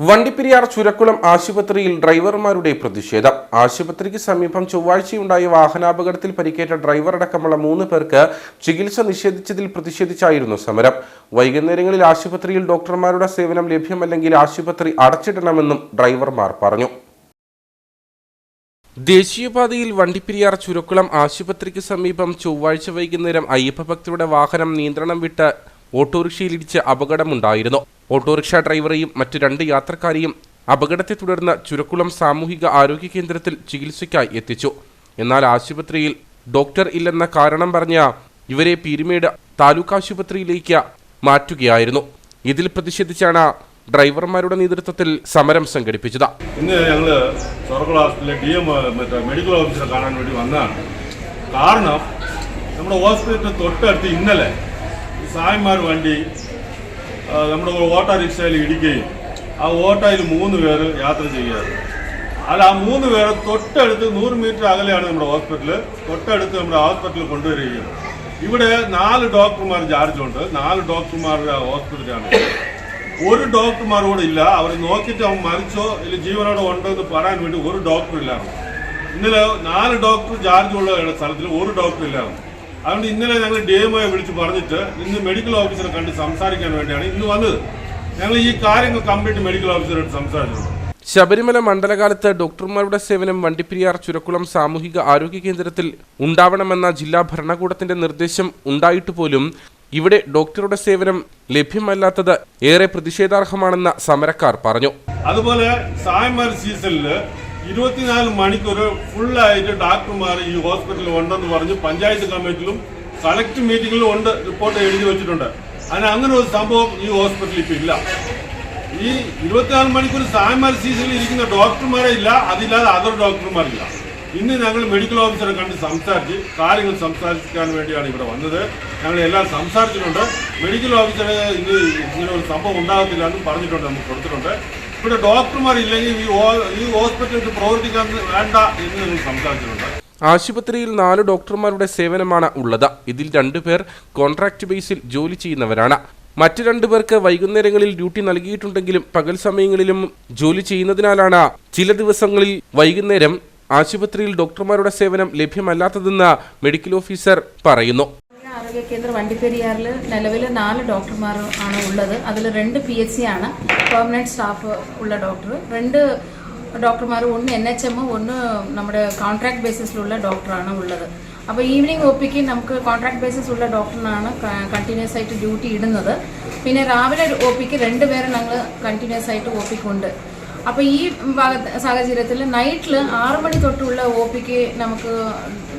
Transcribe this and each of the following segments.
വണ്ടിപ്പെരിയാർ ചുരക്കുളം ആശുപത്രിയിൽ ഡ്രൈവർമാരുടെ പ്രതിഷേധം. ആശുപത്രിക്ക് സമീപം ചൊവ്വാഴ്ചയുണ്ടായ വാഹനാപകടത്തിൽ പരിക്കേറ്റ ഡ്രൈവർ അടക്കമുള്ള മൂന്ന് പേർക്ക് ചികിത്സ നിഷേധിച്ചതിൽ പ്രതിഷേധിച്ചായിരുന്നു സമരം. വൈകുന്നേരങ്ങളിൽ ആശുപത്രിയിൽ ഡോക്ടർമാരുടെ സേവനം ലഭ്യമല്ലെങ്കിൽ ആശുപത്രി അടച്ചിടണമെന്നും ഡ്രൈവർമാർ പറഞ്ഞു. ദേശീയപാതയിൽ വണ്ടിപ്പെരിയാർ ചുരക്കുളം ആശുപത്രിക്ക് സമീപം ചൊവ്വാഴ്ച വൈകുന്നേരം അയ്യപ്പഭക്തരുടെ വാഹനം നിയന്ത്രണം വിട്ട് ഓട്ടോറിക്ഷയിലിടിച്ച് അപകടമുണ്ടായിരുന്നു. ഓട്ടോറിക്ഷ ഡ്രൈവറെയും മറ്റ് രണ്ട് യാത്രക്കാരെയും അപകടത്തെ തുടർന്ന് ചുരക്കുളം സാമൂഹിക ആരോഗ്യ കേന്ദ്രത്തിൽ ചികിത്സയ്ക്കായി എത്തിച്ചു. എന്നാൽ ആശുപത്രിയിൽ ഡോക്ടർ ഇല്ലെന്ന കാരണം പറഞ്ഞ ഇവരെ പീരുമേട് താലൂക്ക് ആശുപത്രിയിലേക്ക് മാറ്റുകയായിരുന്നു. ഇതിൽ പ്രതിഷേധിച്ചാണ് ഡ്രൈവർമാരുടെ നേതൃത്വത്തിൽ സമരം സംഘടിപ്പിച്ചത്. ഇന്ന് ഞങ്ങൾ ചൊറക്കുള ഹോസ്പിറ്റലിലെ ഡി എം മറ്റേ മെഡിക്കൽ ഓഫീസറെ കാണാൻ വേണ്ടി വന്നതാണ്. കാരണം നമ്മുടെ ഹോസ്പിറ്റലിന് തൊട്ടടുത്ത് ഇന്നലെ സായന്മാർ വണ്ടി നമ്മുടെ ഓട്ടോ റിക്ഷയിൽ ഇടിക്കുകയും ആ ഓട്ടോയിൽ മൂന്ന് പേര് യാത്ര ചെയ്യാറ് അല്ല ആ മൂന്ന് പേര് തൊട്ടടുത്ത് നൂറ് മീറ്റർ അകലെയാണ് നമ്മുടെ ഹോസ്പിറ്റൽ തൊട്ടടുത്ത് നമ്മുടെ ഹോസ്പിറ്റലിൽ കൊണ്ടുവരികയും. ഇവിടെ നാല് ഡോക്ടർമാർ ചാർജുണ്ട് നാല് ഡോക്ടർമാരുടെ ഹോസ്പിറ്റലാണ് ഒരു ഡോക്ടർമാർ കൂടെ ഇല്ല അവർ നോക്കിയിട്ട് അവൻ മരിച്ചോ ഇല്ല ജീവനോടെ ഉണ്ടോ എന്ന് പറയാൻ വേണ്ടി ഒരു ഡോക്ടർ ഇല്ലായിരുന്നു. ഇന്നലെ നാല് ഡോക്ടർ ചാർജ് ഉള്ള സ്ഥലത്തിൽ ഒരു ഡോക്ടർ ഇല്ലായിരുന്നു. അതുകൊണ്ട് ഇന്നലെ ഞങ്ങൾ ഡി എം വിളിച്ച് പറഞ്ഞിട്ട് ഇന്ന് മെഡിക്കൽ ഓഫീസറെ കണ്ട് സംസാരിക്കാൻ വേണ്ടിയാണ് ഇന്ന് വന്നത്. ഞങ്ങൾ ഈ കാര്യങ്ങൾ കംപ്ലീറ്റ് മെഡിക്കൽ ഓഫീസറായിട്ട് സംസാരിച്ചിട്ടുണ്ട് ശബരിമല മണ്ഡലകാലത്ത് ഡോക്ടർമാരുടെ സേവനം വണ്ടിപ്പെരിയാർ ചുരക്കുളം സാമൂഹിക ആരോഗ്യ കേന്ദ്രത്തിൽ ഉണ്ടാവണമെന്ന ജില്ലാ ഭരണകൂടത്തിന്റെ നിർദ്ദേശം ഉണ്ടായിട്ട് പോലും ഇവിടെ ഡോക്ടറുടെ സേവനം ലഭ്യമല്ലാത്തത് ഏറെ പ്രതിഷേധാർഹമാണെന്ന സമരക്കാർ പറഞ്ഞു. അതുപോലെ സായന്മാർ സീസണിൽ ഇരുപത്തിനാല് മണിക്കൂർ ഫുള്ളായിട്ട് ഡോക്ടർമാർ ഈ ഹോസ്പിറ്റലിൽ ഉണ്ടെന്ന് പറഞ്ഞ് പഞ്ചായത്ത് കമ്മിറ്റിയിലും കളക്ട് മീറ്റിംഗിലും ഉണ്ട് റിപ്പോർട്ട് എഴുതി വെച്ചിട്ടുണ്ട്. അതിന് അങ്ങനെ ഒരു സംഭവം ഈ ഹോസ്പിറ്റലിൽ ഇപ്പം ഇല്ല. ഈ ഇരുപത്തിനാല് മണിക്കൂർ സായന്മാർ സീസണിൽ ഇരിക്കുന്ന ഡോക്ടർമാരെ ഇല്ല അതില്ലാതെ അതർ ഡോക്ടർമാരില്ല ഇന്ന് ഞങ്ങൾ മെഡിക്കൽ ഓഫീസറെ കണ്ട് സംസാരിച്ച് കാര്യങ്ങൾ സംസാരിക്കാൻ വേണ്ടിയാണ് ഇവിടെ വന്നത്. ഞങ്ങൾ എല്ലാം സംസാരിച്ചിട്ടുണ്ട്. മെഡിക്കൽ ഓഫീസറെ ഇന്ന് ഇങ്ങനെ ഒരു സംഭവം ഉണ്ടാകത്തില്ല എന്ന് പറഞ്ഞിട്ടുണ്ട് നമുക്ക് കൊടുത്തിട്ടുണ്ട്. ഇവിടെ ഡോക്ടർമാർ ഇല്ലെങ്കിൽ ഈ ഈ ഹോസ്പിറ്റലിൽ പ്രവർത്തിക്കാൻ വേണ്ട എന്ന് സംസാരിച്ചിട്ടുണ്ട്. ആശുപത്രിയിൽ നാല് ഡോക്ടർമാരുടെ സേവനമാണ് ഉള്ളത്. ഇതിൽ രണ്ടുപേർ കോൺട്രാക്ട് ബേസിൽ ജോലി ചെയ്യുന്നവരാണ്. മറ്റു രണ്ടുപേർക്ക് വൈകുന്നേരങ്ങളിൽ ഡ്യൂട്ടി നൽകിയിട്ടുണ്ടെങ്കിലും പകൽ സമയങ്ങളിലും ജോലി ചെയ്യുന്നതിനാലാണ് ചില ദിവസങ്ങളിൽ വൈകുന്നേരം ആശുപത്രിയിൽ ഡോക്ടർമാരുടെ സേവനം ലഭ്യമല്ലാത്തതെന്ന് മെഡിക്കൽ ഓഫീസർ പറയുന്നു. ആരോഗ്യ കേന്ദ്രം വണ്ടിപ്പെരിയാറിൽ നിലവിൽ നാല് ഡോക്ടർമാർ ആണ് ഉള്ളത്. അതിൽ രണ്ട് പി എച്ച് സി ആണ്. പെർമനന്റ് സ്റ്റാഫ് ഉള്ള ഡോക്ടർ. രണ്ട് ഡോക്ടർമാർ ഒന്ന് എൻ എച്ച് എം ഒന്ന് നമ്മുടെ കോൺട്രാക്ട് ബേസിസിലുള്ള ഡോക്ടറാണ് ഉള്ളത്. അപ്പോൾ ഈവനിങ് ഒ നമുക്ക് കോൺട്രാക്ട് ബേസിസ് ഉള്ള ഡോക്ടറിനാണ് കണ്ടിന്യൂസ് ആയിട്ട് ഡ്യൂട്ടി ഇടുന്നത്. പിന്നെ രാവിലെ ഒ പിക്ക് രണ്ട് പേരെ ഞങ്ങൾ കണ്ടിന്യൂസ് ആയിട്ട് ഒ അപ്പോൾ ഈ സാഹചര്യത്തിൽ നൈറ്റിൽ ആറു മണി തൊട്ടുള്ള ഒ പിക്ക് നമുക്ക്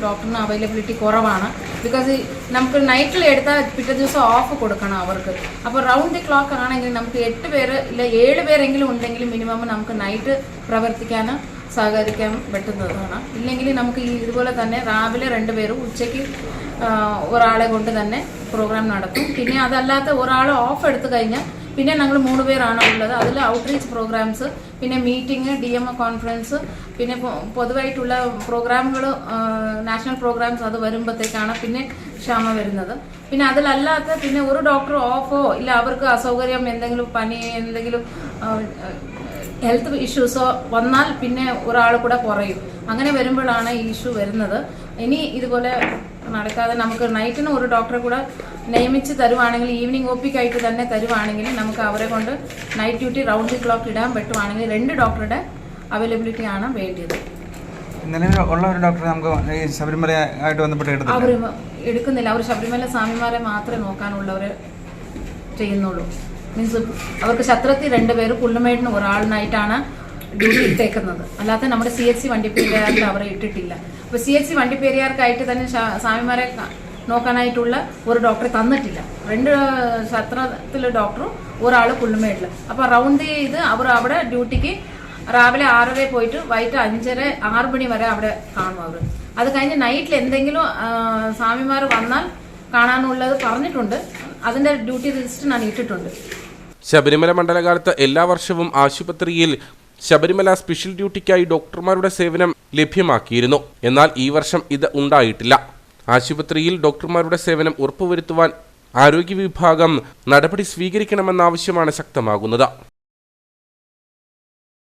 ഡോക്ടറിന് അവൈലബിലിറ്റി കുറവാണ്. ബിക്കോസ് നമുക്ക് നൈറ്റിൽ എടുത്താൽ പിറ്റേ ദിവസം ഓഫ് കൊടുക്കണം അവർക്ക്. അപ്പോൾ റൗണ്ട് ദി ക്ലോക്ക് ആണെങ്കിൽ നമുക്ക് എട്ട് പേര് ഇല്ല ഏഴ് പേരെങ്കിലും ഉണ്ടെങ്കിൽ മിനിമം നമുക്ക് നൈറ്റ് പ്രവർത്തിക്കാൻ സഹകരിക്കാൻ പറ്റുന്നതാണ്. ഇല്ലെങ്കിൽ നമുക്ക് ഈ ഇതുപോലെ തന്നെ രാവിലെ രണ്ട് പേരും ഉച്ചയ്ക്ക് ഒരാളെ കൊണ്ട് തന്നെ പ്രോഗ്രാം നടത്തും. പിന്നെ അതല്ലാത്ത ഒരാളെ ഓഫ് എടുത്തു കഴിഞ്ഞാൽ പിന്നെ ഞങ്ങൾ മൂന്ന് പേരാണ് ഉള്ളത്. അതിൽ ഔട്ട്റീച്ച് പ്രോഗ്രാംസ് പിന്നെ meeting D M A conference പിന്നെ പൊതുവായിട്ടുള്ള പ്രോഗ്രാമുകൾ നാഷണൽ പ്രോഗ്രാംസ് അത് വരുമ്പോഴത്തേക്കാണ് പിന്നെ ക്ഷാമ വരുന്നത്. പിന്നെ അതിലല്ലാത്ത പിന്നെ ഒരു ഡോക്ടർ ഓഫോ ഇല്ല അവർക്ക് അസൗകര്യം എന്തെങ്കിലും പനി എന്തെങ്കിലും ഹെൽത്ത് ഇഷ്യൂസോ വന്നാൽ പിന്നെ ഒരാൾ കൂടെ കുറയും. അങ്ങനെ വരുമ്പോഴാണ് ഈ ഇഷ്യൂ വരുന്നത്. ഇനി ഇതുപോലെ നടക്കാതെ നമുക്ക് നൈറ്റിന് ഒരു ഡോക്ടറെ കൂടെ നിയമിച്ച് തരുവാണെങ്കിൽ ഈവനിങ് ഒ പിക്കായിട്ട് തന്നെ തരുവാണെങ്കിൽ നമുക്ക് അവരെ കൊണ്ട് night duty round the clock ഇടാൻ പറ്റുവാണെങ്കിൽ രണ്ട് ഡോക്ടറുടെ അവൈലബിലിറ്റി ആണ് നിലവിൽ ഉള്ള ഒരു ഡോക്ടറെ നമുക്ക് ശബരിമല ആയിട്ട് ബന്ധപ്പെട്ട് അവർ എടുക്കുന്നില്ല. അവർ ശബരിമല സ്വാമിമാരെ മാത്രമേ നോക്കാനുള്ളവർ ചെയ്യുന്നുള്ളൂ. മീൻസ് അവർക്ക് ശത്രത്തിൽ രണ്ടുപേർ പുള്ളുമേടിന് ഒരാളിനായിട്ടാണ് ഡ്യൂട്ടി ഇട്ടേക്കുന്നത്. അല്ലാതെ നമ്മുടെ സി എച്ച് സി വണ്ടിപ്പേരിയാറിൽ അവരെ ഇട്ടിട്ടില്ല. അപ്പോൾ സി എച്ച് സി വണ്ടിപ്പേരിയാർക്കായിട്ട് തന്നെ സ്വാമിമാരെ നോക്കാനായിട്ടുള്ള ഒരു ഡോക്ടറെ തന്നിട്ടില്ല. രണ്ട് സത്രത്തിലെ ഡോക്ടറും ഒരാൾ പുള്ളുമേടിൽ അപ്പോൾ റൗണ്ട് ചെയ്ത് അവർ അവിടെ ഡ്യൂട്ടിക്ക് രാവിലെ ആറര പോയിട്ട് വൈകിട്ട് അഞ്ചര ആറ് മണി വരെ അവിടെ കാണും അവർ അത് കഴിഞ്ഞ് നൈറ്റിൽ എന്തെങ്കിലും സ്വാമിമാർ വന്നാൽ കാണാനുള്ളത് പറഞ്ഞിട്ടുണ്ട്. അതിന്റെ ഡ്യൂട്ടി രജിസ്റ്റർ ഞാൻ ഇട്ടിട്ടുണ്ട്. ശബരിമല മണ്ഡലകാലത്ത് എല്ലാ വർഷവും ആശുപത്രിയിൽ ശബരിമല സ്പെഷ്യൽ ഡ്യൂട്ടിക്കായി ഡോക്ടർമാരുടെ സേവനം ലഭ്യമാക്കിയിരുന്നു. എന്നാൽ ഈ വർഷം ഇത് ഉണ്ടായിട്ടില്ല. ആശുപത്രിയിൽ ഡോക്ടർമാരുടെ സേവനം ഉറപ്പുവരുത്തുവാൻ ആരോഗ്യ വിഭാഗം നടപടി സ്വീകരിക്കണമെന്ന ആവശ്യമാണ് ശക്തമാകുന്നത്.